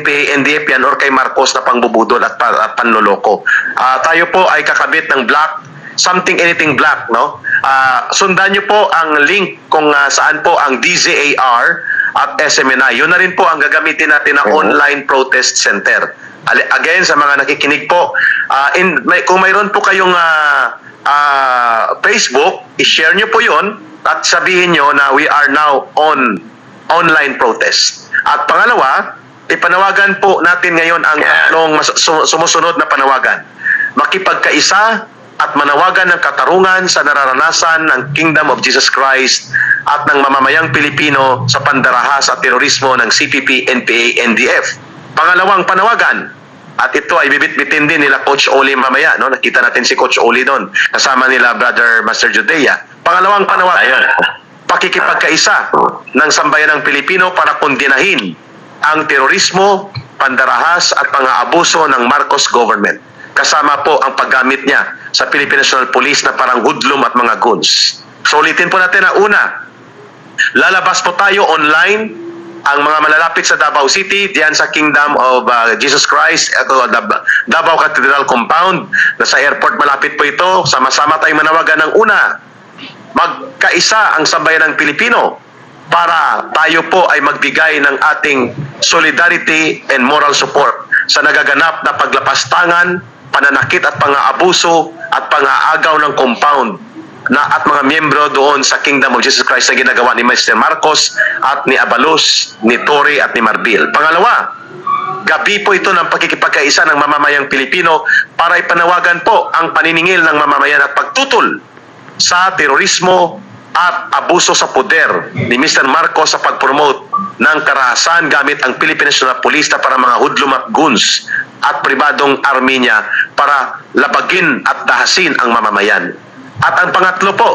NPA, NDF yan or kay Marcos na pangbubudol at, pa, at panloloko. Ah, tayo po ay kakabit ng black, something anything black, no? Ah, sundan niyo po ang link kung ah, saan po ang DZAR at SMNI. Yun na rin po ang gagamitin natin na online protest center. Again, sa mga nakikinig po, ah, in, may, kung mayroon po kayong ah, ah, Facebook, i-share nyo po yon at sabihin nyo na we are now on online protest. At pangalawa, ipanawagan po natin ngayon ang tatlong sumusunod na panawagan. Makipagkaisa at manawagan ng katarungan sa nararanasan ng Kingdom of Jesus Christ at ng mamamayang Pilipino sa pandarahas at terorismo ng CPP, NPA, NDF. Pangalawang panawagan, at ito ay bibit-bitin din nila Coach Oli mamaya. No? Nakita natin si Coach Oli doon. Kasama nila Brother Master Judea. Pangalawang panawagan, Ayun. pakikipagkaisa ng sambayan ng Pilipino para kondinahin ang terorismo, pandarahas at pang-aabuso ng Marcos government. Kasama po ang paggamit niya sa Philippine National Police na parang hoodlum at mga goons. So ulitin po natin na una, lalabas po tayo online. Ang mga malalapit sa Davao City, diyan sa Kingdom of uh, Jesus Christ, ito, Dab- Davao Cathedral Compound, nasa airport malapit po ito, sama-sama tayong manawagan ng una, magkaisa ang sambayan ng Pilipino para tayo po ay magbigay ng ating solidarity and moral support sa nagaganap na paglapastangan, pananakit at pang-aabuso at pang-aagaw ng compound na at mga miyembro doon sa Kingdom of Jesus Christ na ginagawa ni Mr. Marcos at ni Abalos, ni Tory at ni Marbil. Pangalawa, gabi po ito ng pagkikipagkaisa ng mamamayang Pilipino para ipanawagan po ang paniningil ng mamamayan at pagtutol sa terorismo at abuso sa poder ni Mr. Marcos sa pag-promote ng karahasan gamit ang Philippine National Police na para mga hoodlum at goons at pribadong army para labagin at dahasin ang mamamayan. At ang pangatlo po,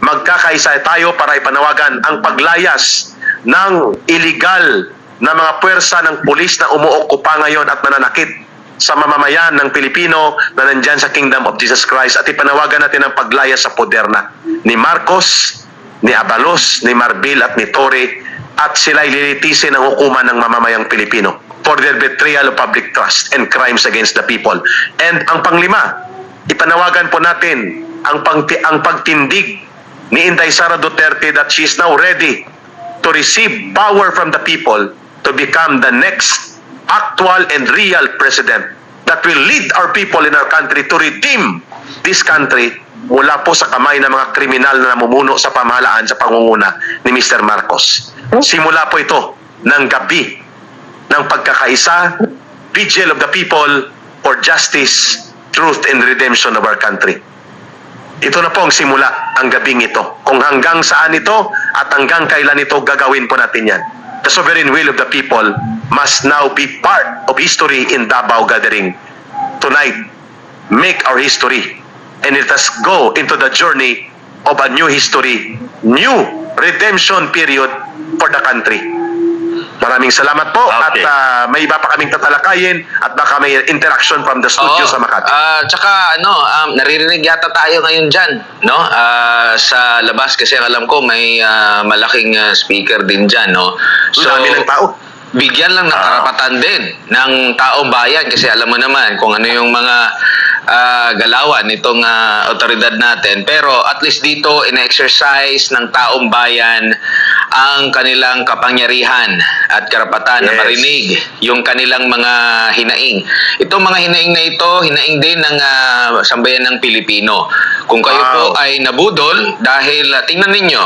magkakaisa tayo para ipanawagan ang paglayas ng illegal na mga puwersa ng pulis na umuokupa ngayon at mananakit sa mamamayan ng Pilipino na nandyan sa Kingdom of Jesus Christ at ipanawagan natin ang paglaya sa poder na ni Marcos, ni Abalos, ni Marbil at ni Torre at sila ililitisin ang hukuman ng mamamayang Pilipino for their betrayal of public trust and crimes against the people. And ang panglima, ipanawagan po natin ang, pangti, ang pagtindig ni Inday Sara Duterte that she is now ready to receive power from the people to become the next actual and real president that will lead our people in our country to redeem this country mula po sa kamay ng mga kriminal na namumuno sa pamahalaan sa pangunguna ni Mr. Marcos. Simula po ito ng gabi ng pagkakaisa, vigil of the people for justice, truth, and redemption of our country. Ito na po ang simula, ang gabing ito. Kung hanggang saan ito at hanggang kailan ito gagawin po natin yan. The sovereign will of the people must now be part of history in Davao Gathering. Tonight, make our history and let us go into the journey of a new history, new redemption period for the country. Maraming salamat po at Okay. ah, may iba pa kaming tatalakayin at baka may interaction from the studio Oo. sa Makati. Ah, tsaka ano, um, naririnig yata tayo ngayon dyan, no? Ah, sa labas kasi alam ko may ah, malaking ah, speaker din dyan, no? So, dami ng tao. Bigyan lang ng karapatan din ng taong bayan kasi alam mo naman kung ano yung mga ah, galawan nitong ah, otoridad natin. Pero at least dito ina-exercise ng taong bayan ang kanilang kapangyarihan at karapatan na Yes. marinig yung kanilang mga hinaing. Itong mga hinaing na ito, hinaing din ng ah, sambayan ng Pilipino. Kung kayo Wow. po ay nabudol dahil ah, tingnan ninyo,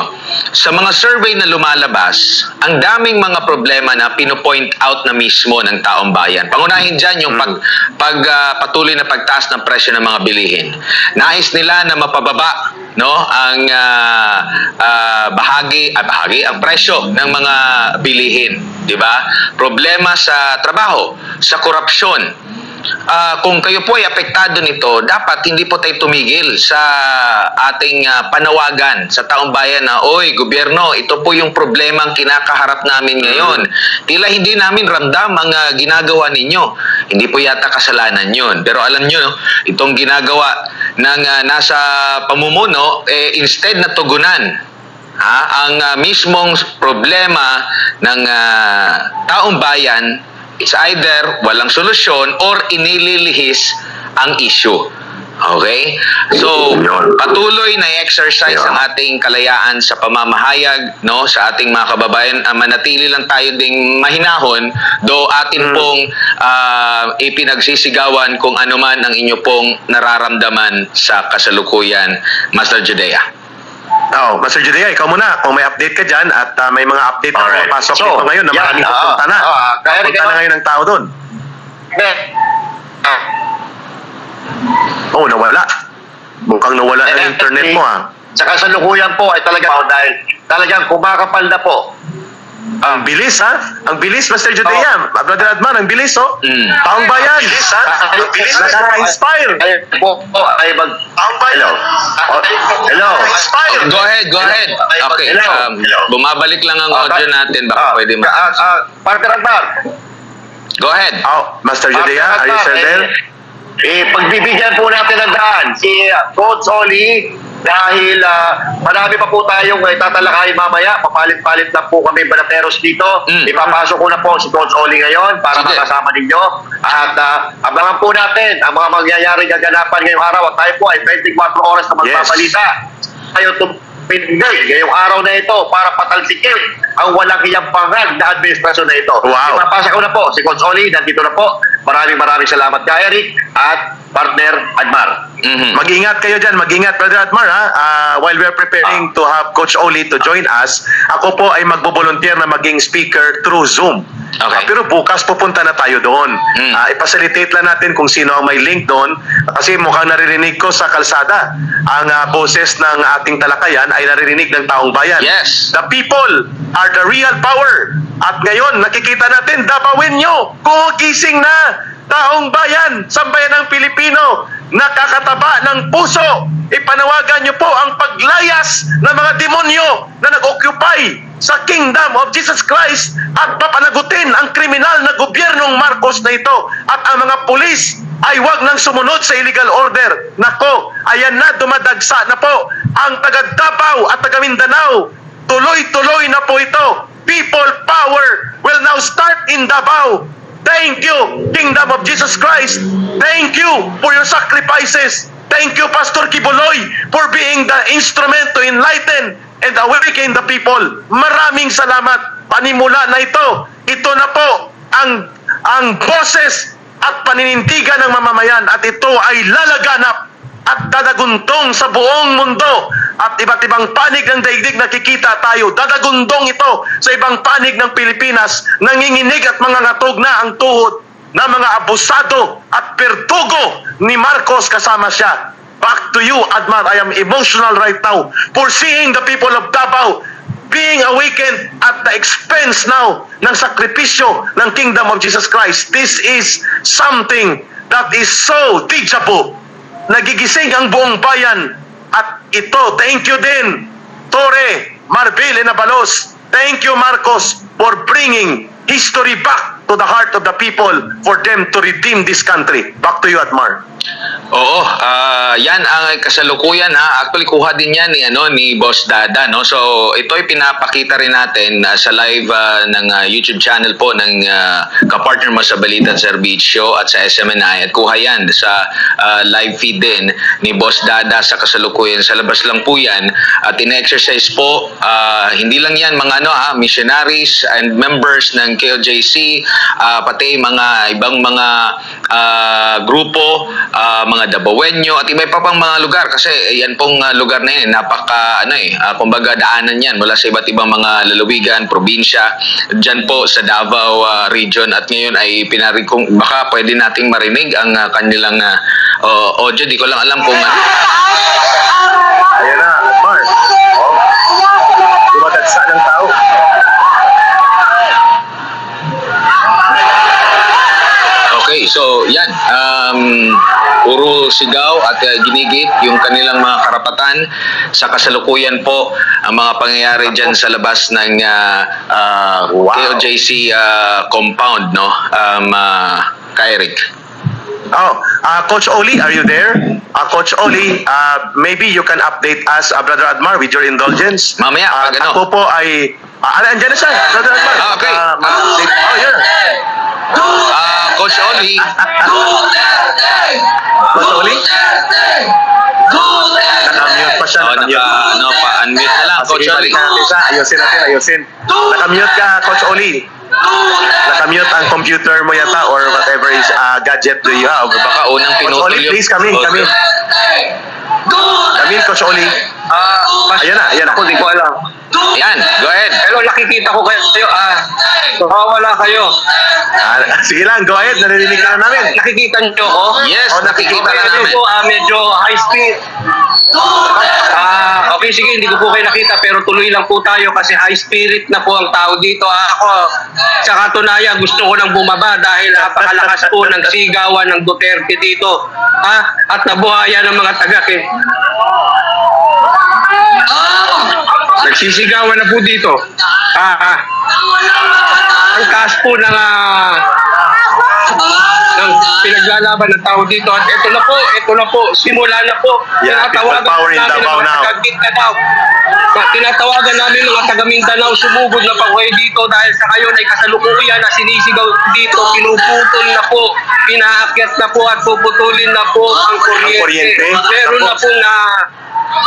sa mga survey na lumalabas, ang daming mga problema na pino-point out na mismo ng taong bayan. Pangunahin dyan yung pag, pag ah, patuloy na pagtaas ng presyo ng mga bilihin. Nais nila na mapababa no ang ah, ah, bahagi ah, bahagi ang presyo ng mga bilihin, di ba? Problema sa trabaho, sa korupsyon, Ah, kung kayo po ay apektado nito, dapat hindi po tayo tumigil sa ating ah, panawagan sa taong bayan na, Oy, gobyerno, ito po yung problema ang kinakaharap namin ngayon. Tila hindi namin ramdam ang ah, ginagawa ninyo. Hindi po yata kasalanan yun. Pero alam nyo, itong ginagawa ng ah, nasa pamumuno, eh, instead na tugunan ha, ang ah, mismong problema ng ah, taong bayan it's either walang solusyon or inililihis ang issue. Okay? So, patuloy na exercise ang ating kalayaan sa pamamahayag, no, sa ating mga kababayan. Ah, manatili lang tayo ding mahinahon, do atin Mm. pong ah, ipinagsisigawan kung ano man ang inyo pong nararamdaman sa kasalukuyan, Master Judea. Oh, Master Judea, ikaw muna. Kung may update ka dyan at ah, may mga update na Alright. pumapasok So, dito ngayon na yan, maraming ah, pupunta na. ah, kaya rin Punta kayo- na ngayon ang tao doon. Eh, ah, Oh, nawala. Mukhang nawala na yung internet mo ah. Sa kasalukuyan po ay talaga oh, dahil talagang kumakapal na po. Ang bilis ha? Ang bilis, Master Judea. Brother Adman, ang bilis oh. Mm. Taong bayan. Ang bilis, ha? Ang bilis. Nakaka-inspire. Ay po, po ay mag... Taong bayan. Hello? Oh, hello? Inspire. Go ahead, go ahead. Okay, Hello? um, Hello? bumabalik lang ang Ah, audio natin. Baka ah, pwede ah, ah, Partner Akbar. Go ahead. Oh, Master Judea, are you still there? Eh, pagbibigyan po natin ng daan si uh, Coach Oli dahil ah, marami pa po tayong uh, tatalakayin mamaya. Papalit-palit lang po kami banateros dito. Mm. Ipapasok ko na po si Coach Oli ngayon para Sige. makasama ninyo. At ah, abangan po natin ang mga mangyayaring gaganapan ngayong araw. At tayo po ay 24 oras na magpabalita. Tayo tumindig ngayong araw na ito para patalsikin ang walang hiyang pangag na administrasyon na ito. Wow. Ipapasa ko na po si Coach Oli. Nandito na po. Maraming maraming salamat kay Eric at partner Admar. Mhm. Mag-ingat kayo dyan, mag-ingat Brother Atmar ha. Ah, while we're preparing to have Coach Oli to join us, ako po ay magbo-volunteer na maging speaker through Zoom. Okay. Ah, pero bukas pupunta na tayo doon. Mm. Ah, i-facilitate lang natin kung sino ang may link doon kasi mukhang naririnig ko sa kalsada. Ang ah, boses ng ating talakayan ay naririnig ng taong bayan. Yes. The people are the real power. At ngayon, nakikita natin, dabawin nyo. Gugising na. Taong bayan, sambayan ng Pilipino, nakakataba ng puso. Ipanawagan nyo po ang paglayas ng mga demonyo na nag-occupy sa kingdom of Jesus Christ at papanagutin ang kriminal na gobyernong Marcos na ito at ang mga pulis ay wag nang sumunod sa illegal order. Nako, ayan na dumadagsa na po ang taga Davao at taga Mindanao Tuloy-tuloy na po ito. People power will now start in Davao. Thank you, Kingdom of Jesus Christ. Thank you for your sacrifices. Thank you, Pastor Kibuloy, for being the instrument to enlighten and awaken the people. Maraming salamat. Panimula na ito. Ito na po ang ang boses at paninintigan ng mamamayan at ito ay lalaganap at dadaguntong sa buong mundo at iba't ibang panig ng daigdig nakikita tayo. Dadagundong ito sa ibang panig ng Pilipinas nanginginig at mga ngatog na ang tuhod ng mga abusado at pertugo ni Marcos kasama siya. Back to you Admar. I am emotional right now. For seeing the people of Davao being awakened at the expense now ng sakripisyo ng kingdom of Jesus Christ. This is something that is so teachable nagigising ang buong bayan. At ito, thank you din Tore, Marbil Enabalos thank you Marcos for bringing history back to the heart of the people for them to redeem this country. Back to you Atmar Oo, ah, yan ang kasalukuyan ha. Actually kuha din yan ni ano ni Boss Dada no. So ito ay pinapakita rin natin ah, sa live ah, ng ah, YouTube channel po ng ah, kapartner mo sa Balita at Serbisyo at sa SMNI at kuha yan sa ah, live feed din ni Boss Dada sa kasalukuyan. Sa labas lang po yan at in-exercise po ah, hindi lang yan mga ano ha, missionaries and members ng KOJC ah, pati mga ibang mga ah, grupo ah, mga Dabawenyo at iba pa pang mga lugar kasi eh, yan pong ah, lugar na yan napaka ano eh ah, kumbaga daanan yan mula sa iba't ibang mga lalawigan, probinsya. Diyan po sa Davao ah, region at ngayon ay pinarig kung baka pwede nating marinig ang ah, kanilang ah, oh, audio. Di ko lang alam kung ah, ayan na Atmar oh, dumadagsa ng tao? Okay, so yan. Um, puro sigaw at uh, ginigit yung kanilang mga karapatan. Sa kasalukuyan po, ang mga pangyayari dyan sa labas ng uh, uh, Wow. KOJC uh, compound, no? Um, uh, Kairik. Oh, uh, Coach Oli, are you there? Uh, Coach Oli, uh, maybe you can update us, uh, Brother Admar, with your indulgence. Mamaya, Uh, pag ano? Ako po ay... Uh, andyan na siya, Brother Admar. Ah, okay. Uh, mag-update. oh, yeah. Coach Oli. Mas uli? Nakamute pa siya. Oh, nakamute. naka, ano pa, unmute na lang, Ah, Coach sige, Oli. balikan natin siya. Ayusin natin, ayusin. Nakamute ka, Coach Oli. Nakamute ang computer mo yata or whatever is uh, gadget do you have. Baka unang Coach pinutol Oli, yung... please, in. Come in, Coach Oli. Ah, Ayan na, ayan na. Ako, di ko alam. Yan, go ahead. Pero nakikita ko kayo, ah, wala kayo. Ah, sige lang, go ahead. Naririnig ka na namin. Nakikita niyo ako? Yes, Oh, nakikita Okay, na namin. po, ah, medyo high speed. Ah, okay, sige, hindi ko po kayo nakita pero tuloy lang po tayo kasi high spirit na po ang tao dito. Ah, Ako, sa katunayan, gusto ko nang bumaba dahil napakalakas po ng sigawan ng Duterte dito. Ah, at nabuhayan ng mga taga eh. Nagsisigawan na po dito. Ah, ah. Ang taas po ng ah, ng pinaglalaban ng tao dito. At ito na po, ito na po, simula na po. Yeah, people power in namin Davao now. Mindanao. Tinatawagan namin mga taga Mindanao sumugod na pagway dito dahil sa kayo ay kasalukuyan na sinisigaw dito, pinuputol na po, pinaakyat na po at puputulin na po ang kuryente? Meron na po na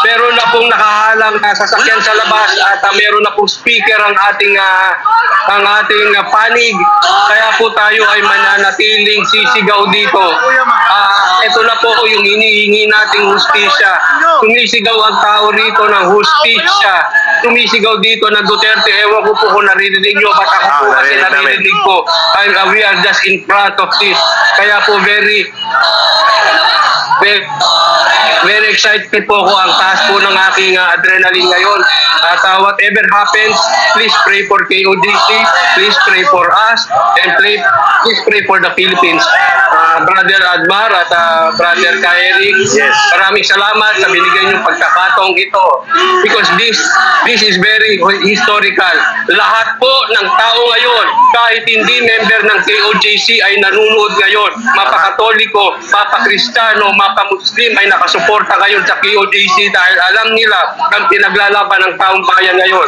meron na pong nakahalang na sasakyan sa labas at ah, meron na pong speaker ang ating ah, ang ating ah, panig. Kaya po tayo ay mananatiling sisigaw dito. Ah, ito na po yung hinihingi nating hustisya. Tumisigaw ang tao rito ng hustisya tumisigaw dito na Duterte ewan ko po kung naririnig nyo basta ako po Ah, kasi narinig namin. naririnig ko I'm, ah, we are just in front of this kaya po very very, very excited po ako. Ang taas po ng aking uh, adrenaline ngayon. At uh, whatever happens, please pray for KOGC, please pray for us, and pray, please pray for the Philippines. Uh, Brother Admar at uh, Brother Kaerik, Yes. maraming salamat sa binigay niyong pagkakataong ito. Because this this is very historical. Lahat po ng tao ngayon, kahit hindi member ng KOJC ay nanonood ngayon, mapakatoliko, mapakristiyano, mapamuslim ay nakasuporta ngayon sa KOJC dahil alam nila ang pinaglalaban ng taong bayan ngayon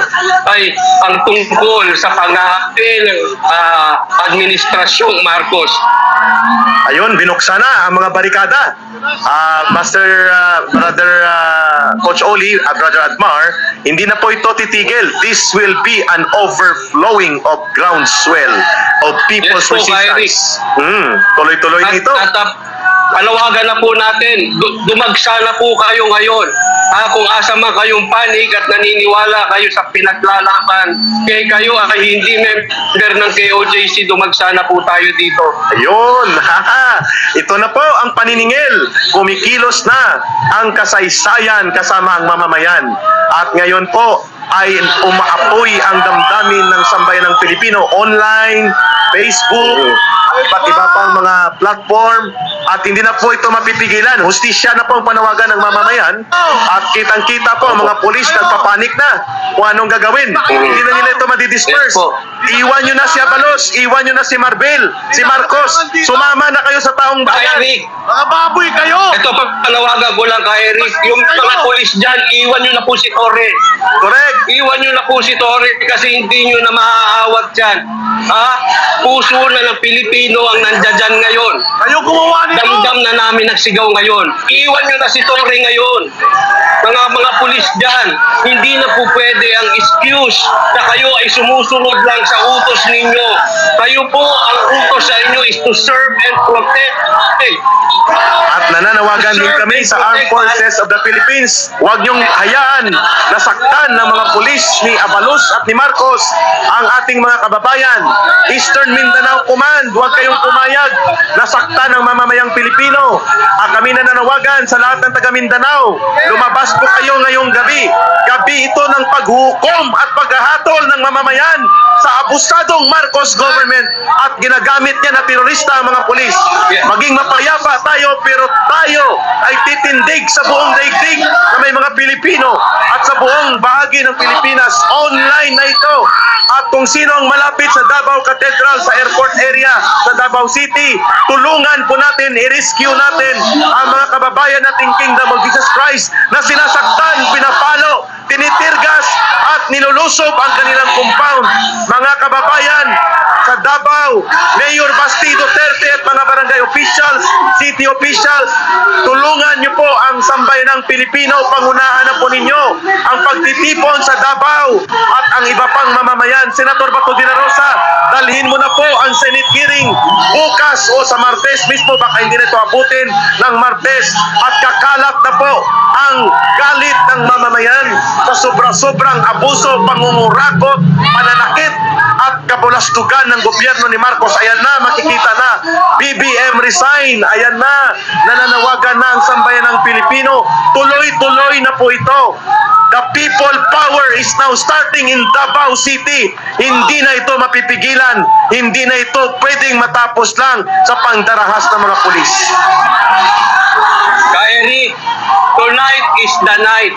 ay ang tungkol sa panghahatil ng ah, administrasyong Marcos. Ayun, binuksan na ang mga barikada. Ah, Master ah, Brother ah, Coach Oli, ah, Brother Admar, hindi na po ito titigil. This will be an overflowing of groundswell of people's Yes po, resistance. Hmm, tuloy-tuloy At, ito. at uh, palawagan na po natin, du- dumagsa na po kayo ngayon. Ah, kung asa man kayong panig at naniniwala kayo sa pinaglalaban, kaya kayo ay hindi member ng KOJC, dumagsa na po tayo dito. Ayun, haha. Ito na po ang paniningil. Kumikilos na ang kasaysayan kasama ang mamamayan. At ngayon po ay umaapoy ang damdamin ng sambayan ng Pilipino online, Facebook, iba't iba pang mga platform at hindi na po ito mapipigilan. Hustisya na po ang panawagan ng mamamayan at kitang-kita po ang mga pulis nagpapanik na kung anong gagawin. Hindi na nila ito madidisperse. Iwan nyo na si Abalos, iwan nyo na si Marbel, si Marcos, sumama na kayo sa taong bayan. Mga baboy kayo! ito pa panawagan ko lang kay Eric, yung mga polis dyan, iwan nyo na po si Torre. Correct! Iwan nyo na po si Torre kasi hindi nyo na maaawat dyan. Ha? Puso na ng Pilipino ang nandyan dyan ngayon. Kayo gumawa Damdam na namin nagsigaw ngayon. Iwan nyo na si Torre ngayon. Mga mga pulis dyan, hindi na po pwede ang excuse na kayo ay sumusunod lang sa utos ninyo. Kayo po, ang utos sa inyo is to serve and protect. At nananawagan din kami sa Armed Forces of the Philippines. Huwag niyong hayaan na saktan ng mga pulis ni Abalos at ni Marcos ang ating mga kababayan. Eastern Mindanao Command, huwag kayong pumayag na saktan ng mamamayang Pilipino. At kami nananawagan sa lahat ng taga Mindanao. Lumabas po kayo ngayong gabi. Gabi ito ng paghukom at paghahatol ng mamamayan sa abusadong Marcos government at ginagamit niya na terorista ang mga pulis. Maging mapayapa tayo pero tayo ay titindig sa buong daigdig na may mga Pilipino at sa buong bahagi ng Pilipinas. Online na ito. At kung sino ang malapit sa Davao Cathedral sa airport area sa Davao City, tulungan po natin, i-rescue natin ang mga kababayan nating Kingdom of Jesus Christ na sinasaktan, pinapalo, tinitirgas at nilulusob ang kanilang compound. Mga kababayan sa Davao, Mayor Basti Duterte at mga barangay officials, city officials, tulungan niyo po ang sambayanang Pilipino, pangunahan na po ninyo ang pagtitipon sa Davao at ang iba pang mamamayan. Senator Bato de la Rosa, dalhin mo na po ang Senate hearing bukas o sa Martes mismo, baka hindi na ito abutin ng Martes at kakalat na po ang galit ng mamamayan sa sobra-sobrang abuso, pangungurakot, pananakit kabulastugan ng gobyerno ni Marcos. Ayan na, makikita na. BBM resign. Ayan na, nananawagan na ang sambayan ng Pilipino. Tuloy-tuloy na po ito. The people power is now starting in Davao City. Hindi na ito mapipigilan. Hindi na ito pwedeng matapos lang sa pangdarahas ng mga pulis. Kairi, tonight is the night.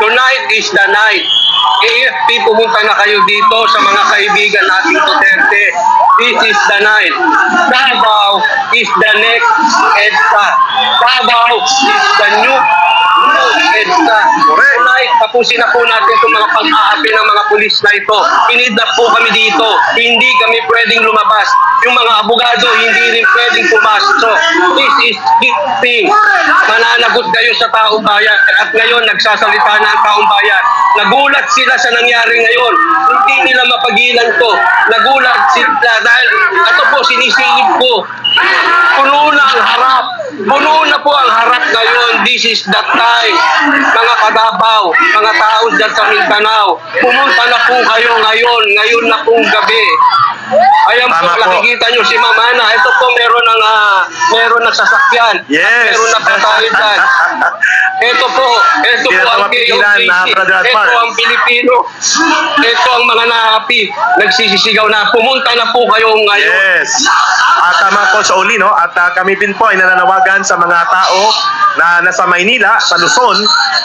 Tonight is the night. AFP, pumunta na kayo dito sa mga kaibigan nating Duterte. This is the night. Davao is the next EDSA. Davao is the new EDSA. Tonight, tapusin na po natin itong mga pang-aapi ng mga pulis na ito. Pinidnap po kami dito. Hindi kami pwedeng lumabas. Yung mga abogado, hindi rin pwedeng pumasok. This is keeping. Mananagot kayo sa taong bayan. At ngayon, nagsasalita na ang taong bayan. Nagulat sila sa nangyari ngayon. Hindi nila mapagilan to. Nagulat sila dahil ito po, sinisingit ko. Puno na ang harap. Puno na po ang harap ngayon. This is the time. Mga kadabaw, mga tao dyan sa Mindanao, pumunta na po kayo ngayon. Ngayon na pong gabi. Ayan po, Tama po. nakikita nyo si Mamana. Ito po meron ng, ah, meron ng sasakyan. Yes. Meron na patay dyan. Ito po, ito Hindi po ang. Brother Ito ang Pilipino. Ito ang mga nahapi. Nagsisisigaw na, pumunta na po kayo ngayon. Yes. At tama sa uli, no? At ah, kami din po ay nananawagan sa mga tao na nasa Maynila, sa Luzon,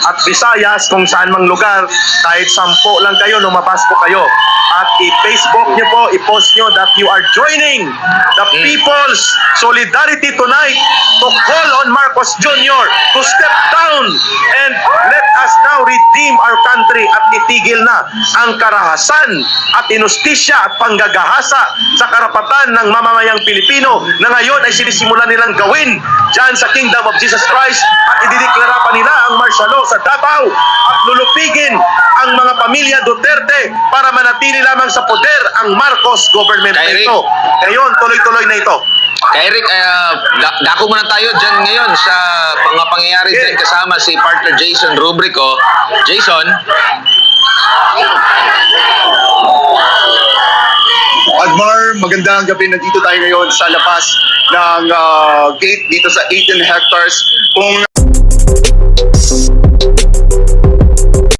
at Visayas, kung saan mang lugar, kahit sampo lang kayo, lumabas po kayo. At i-Facebook nyo po, i-post nyo that you are joining the people's solidarity tonight to call on Marcos Jr. to step down and let us now redeem our country at itigil na ang karahasan at inustisya at panggagahasa sa karapatan ng mamamayang Pilipino na ngayon ay sinisimulan nilang gawin dyan sa Kingdom of Jesus Christ at idideklara pa nila ang martial law sa Davao at lulupigin ang mga pamilya Duterte para manatili lamang sa poder ang Marcos government na ito. Ngayon, tuloy-tuloy na ito. Kay Eric, uh, da- dako muna tayo dyan ngayon sa mga pangyayari dyan kasama si partner Jason Rubrico. Jason, Admar, magandang gabi. Nandito tayo ngayon sa labas ng uh, gate dito sa 18 hectares. Kung